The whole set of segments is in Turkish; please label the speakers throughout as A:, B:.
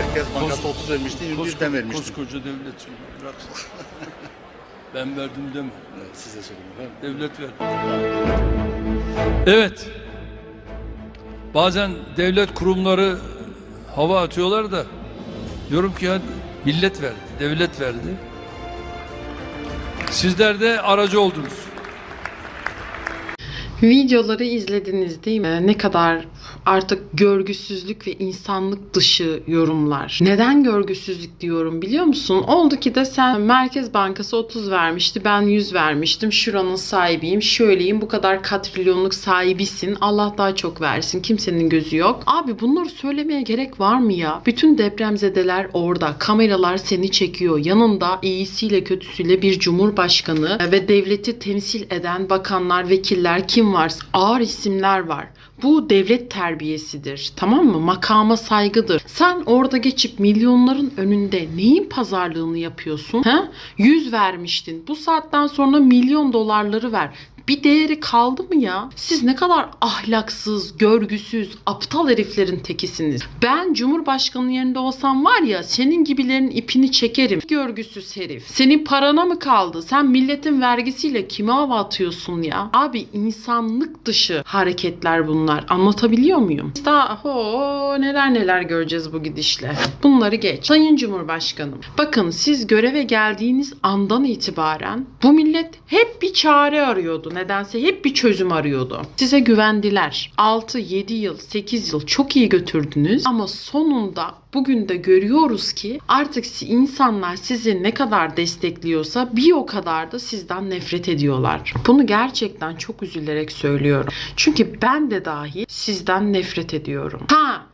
A: Merkez Bankası 30 vermişti, 21
B: Koskoca-
A: ben vermiştim.
B: Koskoca devlet söylüyor. Bırak. ben verdim deme.
A: Evet, size söyleyeyim efendim.
B: Devlet verdi. Evet. Bazen devlet kurumları hava atıyorlar da diyorum ki ya millet verdi, devlet verdi. Sizler de aracı oldunuz.
C: Videoları izlediniz değil mi? Ne kadar artık görgüsüzlük ve insanlık dışı yorumlar. Neden görgüsüzlük diyorum biliyor musun? Oldu ki de sen Merkez Bankası 30 vermişti, ben 100 vermiştim. Şuranın sahibiyim, şöyleyim, bu kadar katrilyonluk sahibisin. Allah daha çok versin. Kimsenin gözü yok. Abi bunları söylemeye gerek var mı ya? Bütün depremzedeler orada. Kameralar seni çekiyor. Yanında iyisiyle kötüsüyle bir cumhurbaşkanı ve devleti temsil eden bakanlar, vekiller kim varsa ağır isimler var. Bu devlet terbiyesidir. Tamam mı? Makama saygıdır. Sen orada geçip milyonların önünde neyin pazarlığını yapıyorsun? He? Yüz vermiştin. Bu saatten sonra milyon dolarları ver. Bir değeri kaldı mı ya? Siz ne kadar ahlaksız, görgüsüz, aptal heriflerin tekisiniz. Ben Cumhurbaşkanı yerinde olsam var ya senin gibilerin ipini çekerim. Görgüsüz herif. Senin parana mı kaldı? Sen milletin vergisiyle kime hava atıyorsun ya? Abi insanlık dışı hareketler bunlar. Anlatabiliyor muyum? Daha ho neler neler göreceğiz bu gidişle. Bunları geç. Sayın Cumhurbaşkanım. Bakın siz göreve geldiğiniz andan itibaren bu millet hep bir çare arıyordu. Nedense hep bir çözüm arıyordu. Size güvendiler. 6, 7 yıl, 8 yıl çok iyi götürdünüz. Ama sonunda bugün de görüyoruz ki artık insanlar sizi ne kadar destekliyorsa bir o kadar da sizden nefret ediyorlar. Bunu gerçekten çok üzülerek söylüyorum. Çünkü ben de dahil sizden nefret ediyorum. Ha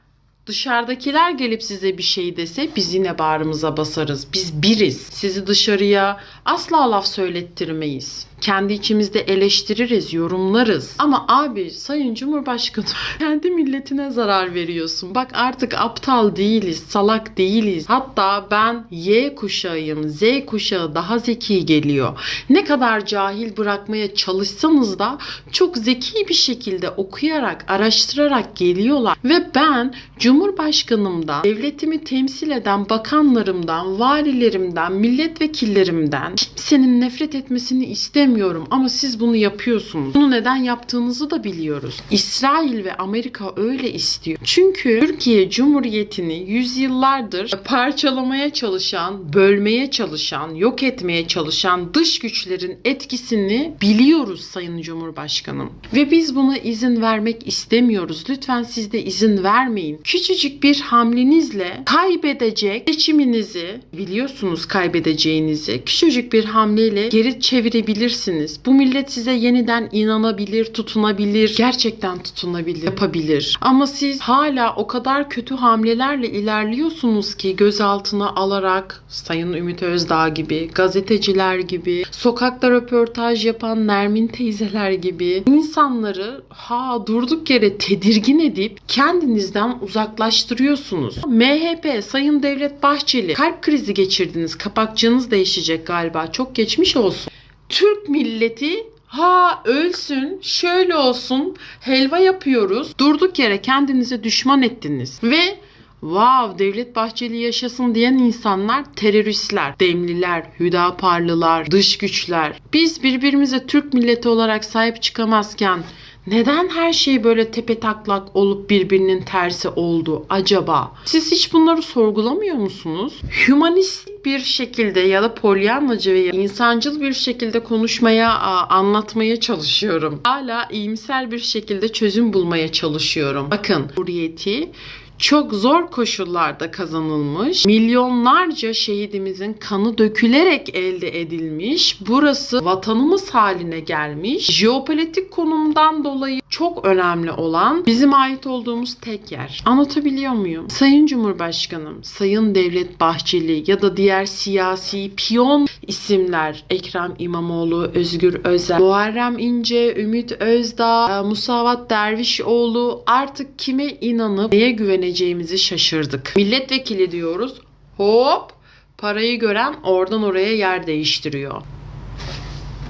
C: Dışarıdakiler gelip size bir şey dese biz yine bağrımıza basarız. Biz biriz. Sizi dışarıya asla laf söylettirmeyiz. Kendi içimizde eleştiririz, yorumlarız. Ama abi Sayın Cumhurbaşkanı kendi milletine zarar veriyorsun. Bak artık aptal değiliz, salak değiliz. Hatta ben Y kuşağıyım, Z kuşağı daha zeki geliyor. Ne kadar cahil bırakmaya çalışsanız da çok zeki bir şekilde okuyarak, araştırarak geliyorlar. Ve ben Cumhurbaşkanımdan, devletimi temsil eden bakanlarımdan, valilerimden, milletvekillerimden kimsenin nefret etmesini istemiyorum ama siz bunu yapıyorsunuz. Bunu neden yaptığınızı da biliyoruz. İsrail ve Amerika öyle istiyor. Çünkü Türkiye Cumhuriyeti'ni yüzyıllardır parçalamaya çalışan, bölmeye çalışan, yok etmeye çalışan dış güçlerin etkisini biliyoruz Sayın Cumhurbaşkanım. Ve biz buna izin vermek istemiyoruz. Lütfen siz de izin vermeyin. Küçücük bir hamlenizle kaybedecek seçiminizi biliyorsunuz kaybedeceğinizi. Küçücük bir hamleyle geri çevirebilirsiniz. Bu millet size yeniden inanabilir, tutunabilir, gerçekten tutunabilir, yapabilir. Ama siz hala o kadar kötü hamlelerle ilerliyorsunuz ki gözaltına alarak Sayın Ümit Özdağ gibi, gazeteciler gibi, sokakta röportaj yapan Nermin teyzeler gibi insanları ha durduk yere tedirgin edip kendinizden uzaklaştırıyorsunuz. MHP, Sayın Devlet Bahçeli kalp krizi geçirdiniz. Kapakçığınız değişecek galiba. Çok geçmiş olsun. Türk milleti ha ölsün, şöyle olsun, helva yapıyoruz. Durduk yere kendinize düşman ettiniz. Ve Wow, Devlet Bahçeli yaşasın diyen insanlar teröristler, demliler, hüdaparlılar, dış güçler. Biz birbirimize Türk milleti olarak sahip çıkamazken neden her şey böyle tepe taklak olup birbirinin tersi oldu acaba? Siz hiç bunları sorgulamıyor musunuz? Hümanist bir şekilde ya da polyanlacı ve insancıl bir şekilde konuşmaya, anlatmaya çalışıyorum. Hala iyimser bir şekilde çözüm bulmaya çalışıyorum. Bakın, Cumhuriyeti çok zor koşullarda kazanılmış, milyonlarca şehidimizin kanı dökülerek elde edilmiş, burası vatanımız haline gelmiş, jeopolitik konumdan dolayı çok önemli olan bizim ait olduğumuz tek yer. Anlatabiliyor muyum? Sayın Cumhurbaşkanım, Sayın Devlet Bahçeli ya da diğer siyasi piyon isimler Ekrem İmamoğlu, Özgür Özel, Muharrem İnce, Ümit Özdağ, Musavat Dervişoğlu artık kime inanıp neye güveneceğimizi şaşırdık. Milletvekili diyoruz. Hop parayı gören oradan oraya yer değiştiriyor.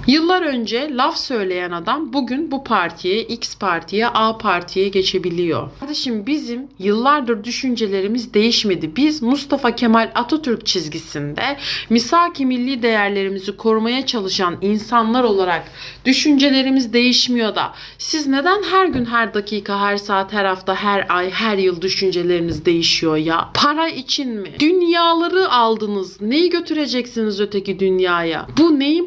C: Yıllar önce laf söyleyen adam bugün bu partiye, X partiye, A partiye geçebiliyor. Kardeşim bizim yıllardır düşüncelerimiz değişmedi. Biz Mustafa Kemal Atatürk çizgisinde misaki milli değerlerimizi korumaya çalışan insanlar olarak düşüncelerimiz değişmiyor da siz neden her gün, her dakika, her saat, her hafta, her ay, her yıl düşünceleriniz değişiyor ya? Para için mi? Dünyaları aldınız. Neyi götüreceksiniz öteki dünyaya? Bu neyin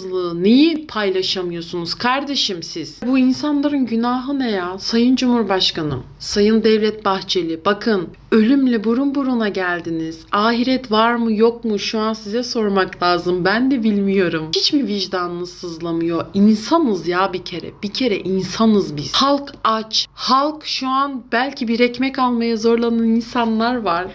C: paylaşımsızlığı? Neyi paylaşamıyorsunuz kardeşim siz? Bu insanların günahı ne ya? Sayın Cumhurbaşkanım, Sayın Devlet Bahçeli bakın ölümle burun buruna geldiniz. Ahiret var mı yok mu şu an size sormak lazım. Ben de bilmiyorum. Hiç mi vicdanınız sızlamıyor? İnsanız ya bir kere. Bir kere insanız biz. Halk aç. Halk şu an belki bir ekmek almaya zorlanan insanlar var.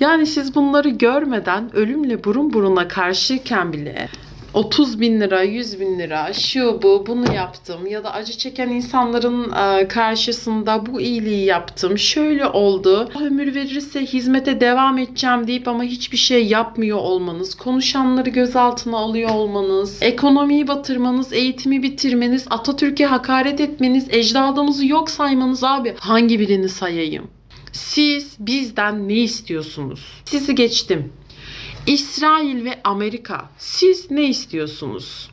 C: Yani siz bunları görmeden ölümle burun buruna karşıyken bile 30 bin lira, 100 bin lira, şu bu, bunu yaptım ya da acı çeken insanların e, karşısında bu iyiliği yaptım, şöyle oldu, ömür verirse hizmete devam edeceğim deyip ama hiçbir şey yapmıyor olmanız, konuşanları gözaltına alıyor olmanız, ekonomiyi batırmanız, eğitimi bitirmeniz, Atatürk'e hakaret etmeniz, ecdadımızı yok saymanız abi hangi birini sayayım? Siz bizden ne istiyorsunuz? Sizi geçtim. İsrail ve Amerika siz ne istiyorsunuz?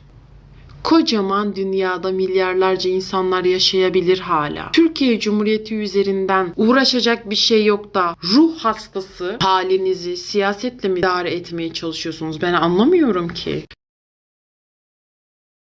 C: Kocaman dünyada milyarlarca insanlar yaşayabilir hala. Türkiye Cumhuriyeti üzerinden uğraşacak bir şey yok da ruh hastası halinizi siyasetle mi idare etmeye çalışıyorsunuz? Ben anlamıyorum ki.